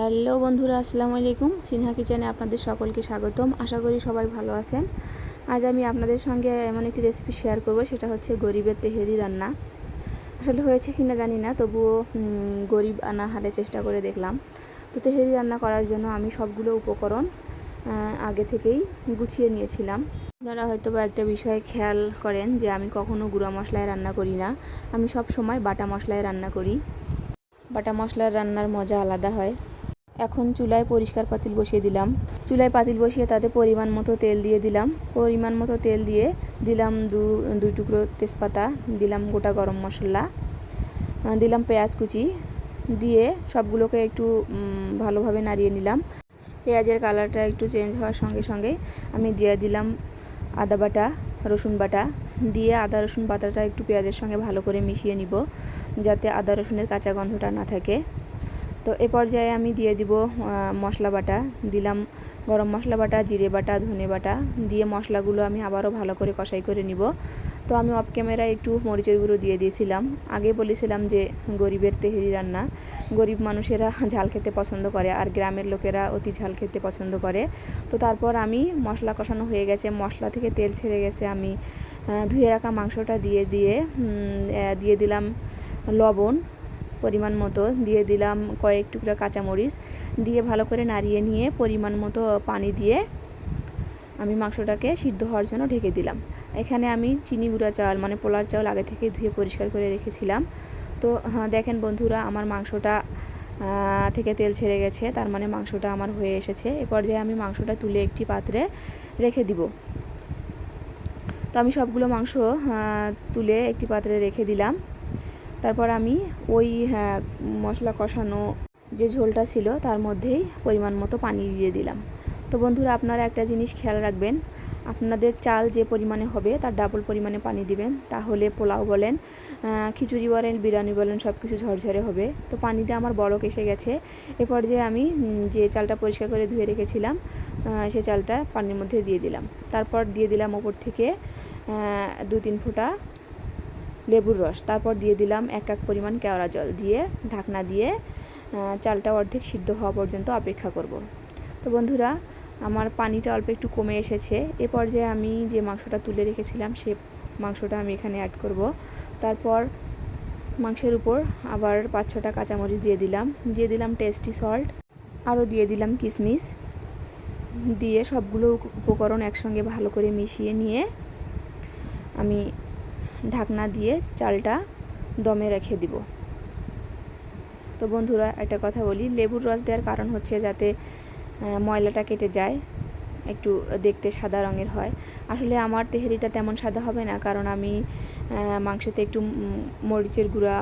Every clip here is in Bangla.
হ্যালো বন্ধুরা, আসসালামু আলাইকুম। সিনহা কিচেনে আপনাদের সকলকে স্বাগতম। আশা করি সবাই ভালো আছেন। আজ আমি আপনাদের সঙ্গে এমন একটি রেসিপি শেয়ার করব, সেটা হচ্ছে গরিবের তেহেরি রান্না। আসলে হয়েছে কি না জানি না, তবুও গরিব আনা হালে চেষ্টা করে দেখলাম। তো তেহেরি রান্না করার জন্য আমি সবগুলো উপকরণ আগে থেকেই গুছিয়ে নিয়েছিলাম। আপনারা হয়তো বা একটা বিষয়ে খেয়াল করেন যে আমি কখনো গুঁড়া মশলায় রান্না করি না। আমি সব সময় বাটা মশলায় রান্না করি। বাটা মশলার রান্নার মজা আলাদা হয়। এখন চুলায় পরিষ্কার পাতিল বসিয়ে দিলাম। চুলায় পাতিল বসিয়ে তাতে পরিমাণ মতো তেল দিয়ে দিলাম। পরিমাণ মতো তেল দিয়ে দিলাম দু, দুই টুকরো তেজপাতা, দিলাম গোটা গরম মশলা দিলাম পেঁয়াজ কুচি দিয়ে সবগুলোকে একটু ভালোভাবে নাড়িয়ে নিলাম। পেঁয়াজের কালারটা একটু চেঞ্জ হওয়ার সঙ্গে সঙ্গে আমি দিয়ে দিলাম আদা বাটা, রসুন বাটা। দিয়ে আদা, রসুন বাটাটা একটু পেঁয়াজের সঙ্গে ভালো করে মিশিয়ে নিব, যাতে আদা, রসুনের কাঁচা গন্ধটা না থাকে। তো এ পর্যায়ে আমি দিয়ে দিব মশলা বাটা। দিলাম গরম মশলা বাটা, জিরে বাটা, ধনে বাটা। দিয়ে মশলাগুলো আমি আবারও ভালো করে কষাই করে নিব। তো আমি অফ ক্যামেরায় একটু মরিচের গুঁড়ো দিয়ে দিয়েছিলাম। আগে বলেছিলাম যে গরিবের তেহেরি রান্না। গরিব মানুষেরা ঝাল খেতে পছন্দ করে আর গ্রামের লোকেরা অতি ঝাল খেতে পছন্দ করে। তো তারপর আমি মশলা কষানো হয়ে গেছে। মশলা থেকে তেল ছেড়ে গেছে। আমি ধুয়ে রাখা মাংসটা দিয়ে দিয়ে দিয়ে দিলাম লবণ। পরিমাণ মতো দিয়ে দিলাম কয়েক টুকরা কাঁচামরিচ। দিয়ে ভালো করে নাড়িয়ে নিয়ে পরিমাণ মতো পানি দিয়ে আমি মাংসটাকে সিদ্ধ হওয়ার জন্য ঢেকে দিলাম। এখানে আমি চিনি গুঁড়া চাল মানে পোলার চাল আগে থেকে ধুয়ে পরিষ্কার করে রেখেছিলাম। তো হ্যাঁ দেখেন বন্ধুরা, আমার মাংসটা থেকে তেল ছেড়ে গেছে, তার মানে মাংসটা আমার হয়ে এসেছে। এ পর্যায়ে আমি মাংসটা তুলে একটি পাত্রে রেখে দিব। তো আমি সবগুলো মাংস তুলে একটি পাত্রে রেখে দিলাম। তারপর আমি ওই হ্যাঁ, মশলা কষানো যে ঝোলটা ছিল তার মধ্যেই পরিমাণ মতো পানি দিয়ে দিলাম। তো বন্ধুরা আপনারা একটা জিনিস খেয়াল রাখবেন আপনাদের চাল যে পরিমাণে হবে তার ডাবল পরিমাণে পানি দিবেন। তাহলে পোলাও বলেন খিচুড়ি বলেন বিরিয়ানি বলেন সব কিছু ঝরঝরে হবে। তো পানিটা আমার বলক এসে গেছে। এ পর্যায়ে আমি যে চালটা পরিষ্কার করে ধুয়ে রেখেছিলাম সে চালটা পানির মধ্যে দিয়ে দিলাম। তারপর দিয়ে দিলাম ওপর থেকে দু তিন ফোঁটা লেবুর রস। তারপর দিয়ে দিলাম এক এক পরিমাণ কেওড়া জল দিয়ে ঢাকনা দিয়ে চালটা অর্ধেক সিদ্ধ হওয়া পর্যন্ত অপেক্ষা করব। তো বন্ধুরা, আমার পানিটা অল্প একটু কমে এসেছে। এ পর্যায়ে আমি যে মাংসটা তুলে রেখেছিলাম, সে মাংসটা আমি এখানে অ্যাড করব। তারপর মাংসের উপর আবার পাঁচ ছটা কাঁচামরিচ দিয়ে দিলাম। দিয়ে দিলাম টেস্টি সল্ট আরও দিয়ে দিলাম কিশমিশ দিয়ে সবগুলো উপকরণ একসঙ্গে ভালো করে মিশিয়ে নিয়ে আমি ঢাকনা দিয়ে চালটা দমে রেখে দিব। তো বন্ধুরা, একটা কথা বলি, লেবুর রস দেওয়ার কারণ হচ্ছে যাতে ময়লাটা কেটে যায়, একটু দেখতে সাদা রঙের হয়। আসলে আমার তেহেরিটা তেমন সাদা হবে না, কারণ আমি মাংসতে একটু মরিচের গুঁড়া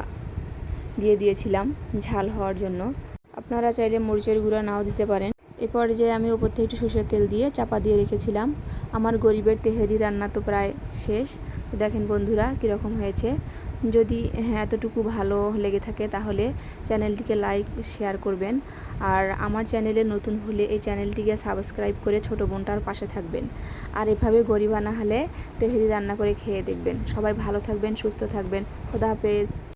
দিয়ে দিয়েছিলাম ঝাল হওয়ার জন্য। আপনারা চাইলে মরিচের গুঁড়া নাও দিতে পারেন। এরপর যে আমি ওপর থেকে একটু সর্ষের তেল দিয়ে চাপা দিয়ে রেখেছিলাম। আমার গরিবের তেহেরি রান্না তো প্রায় শেষ। দেখেন বন্ধুরা, কীরকম হয়েছে। যদি হ্যাঁ এতটুকু ভালো লেগে থাকে তাহলে চ্যানেলটিকে লাইক, শেয়ার করবেন। আর আমার চ্যানেলে নতুন হলে এই চ্যানেলটিকে সাবস্ক্রাইব করে ছোটো বোনটার পাশে থাকবেন। আর এভাবে গরিবানা হলে তেহেরি রান্না করে খেয়ে দেখবেন। সবাই ভালো থাকবেন, সুস্থ থাকবেন। খোদা হাফেজ।